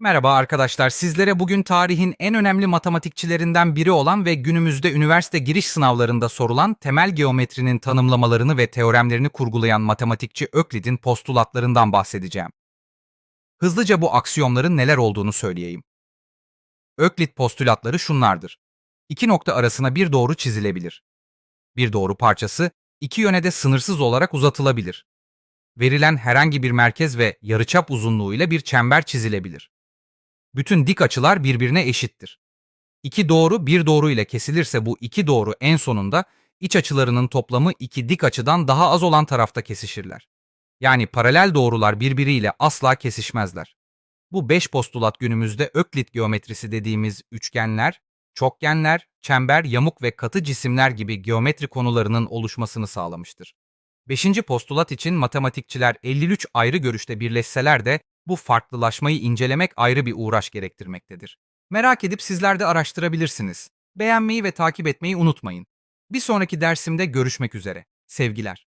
Merhaba arkadaşlar. Sizlere bugün tarihin en önemli matematikçilerinden biri olan ve günümüzde üniversite giriş sınavlarında sorulan temel geometrinin tanımlamalarını ve teoremlerini kurgulayan matematikçi Öklid'in postulatlarından bahsedeceğim. Hızlıca bu aksiyomların neler olduğunu söyleyeyim. Öklid postülatları şunlardır. İki nokta arasına bir doğru çizilebilir. Bir doğru parçası iki yöne de sınırsız olarak uzatılabilir. Verilen herhangi bir merkez ve yarıçap uzunluğuyla bir çember çizilebilir. Bütün dik açılar birbirine eşittir. İki doğru bir doğru ile kesilirse bu iki doğru en sonunda iç açılarının toplamı iki dik açıdan daha az olan tarafta kesişirler. Yani paralel doğrular birbiriyle asla kesişmezler. Bu beş postulat günümüzde Öklit geometrisi dediğimiz üçgenler, çokgenler, çember, yamuk ve katı cisimler gibi geometri konularının oluşmasını sağlamıştır. Beşinci postulat için matematikçiler 53 ayrı görüşte birleşseler de bu farklılaşmayı incelemek ayrı bir uğraş gerektirmektedir. Merak edip sizler de araştırabilirsiniz. Beğenmeyi ve takip etmeyi unutmayın. Bir sonraki dersimde görüşmek üzere. Sevgiler.